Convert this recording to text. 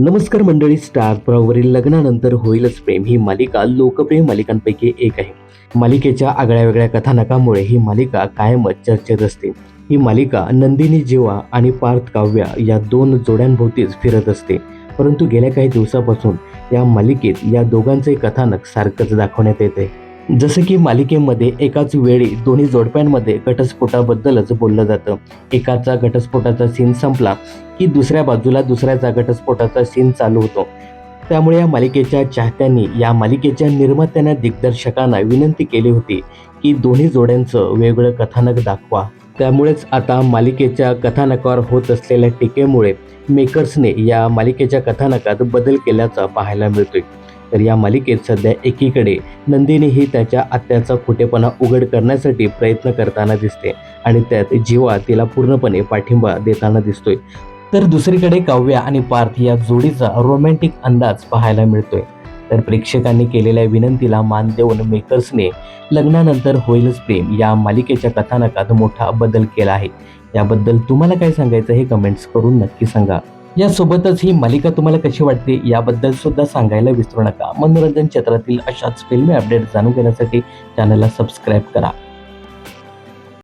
नमस्कार मंडळी स्टार प्रवाहवरील लग्नानंतर होईलच प्रेम. ही मालिका लोकप्रिय मालिकांपैकी एक आहे. मालिकेच्या आगळ्या वेगळ्या कथानकामुळे ही मालिका कायमच चर्चेत असते. ही मालिका नंदिनी जीवा आणि पार्थ काव्या या दोन जोड्यांभोवतीच फिरत असते. परंतु गेल्या काही दिवसापासून या मालिकेत या दोघांचे कथानक सारखंच दाखवण्यात येते जसं की मालिकेमध्ये एकाच वेळी दोन्ही जोडप्यांमध्ये घटस्फोटाबद्दलच बोललं जातं. एकाचा घटस्फोटाचा सीन संपला की दुसऱ्या बाजूला दुसऱ्याचा घटस्फोटाचा सीन चालू होतो. त्यामुळे या मालिकेच्या चाहत्यांनी या मालिकेच्या निर्मात्यांना दिग्दर्शकांना विनंती केली होती की दोन्ही जोड्यांचं वेगळं कथानक दाखवा. त्यामुळेच आता मालिकेच्या कथानकावर होत असलेल्या टीकेमुळे मेकर्सने या मालिकेच्या कथानकात बदल केल्याचा पाहायला मिळतोय. तर या मालिकेत सध्या एकीकडे नंदिनी ही त्याच्या आत्याचा खोटेपणा उघड करण्यासाठी प्रयत्न करताना दिसते आणि त्यात जीवा तिला पूर्णपणे पाठिंबा देताना दिसतोय. तर दुसरीकडे काव्या आणि पार्थ या जोडीचा रोमॅन्टिक अंदाज पाहायला मिळतोय. तर प्रेक्षकांनी केलेल्या विनंतीला मान देऊन मेकर्सने लग्नानंतर होईलच प्रेम या मालिकेच्या कथानकात मोठा बदल केला आहे. याबद्दल तुम्हाला काय सांगायचं हे कमेंट्स करून नक्की सांगा. यासोबतच ही मालिका तुम्हाला कशी वाटते याबद्दल सुद्धा सांगायला विसरू नका. मनोरंजन क्षेत्रातील अशाच फिल्मी अपडेट जाणून घेण्यासाठी चॅनलला सबस्क्राईब करा.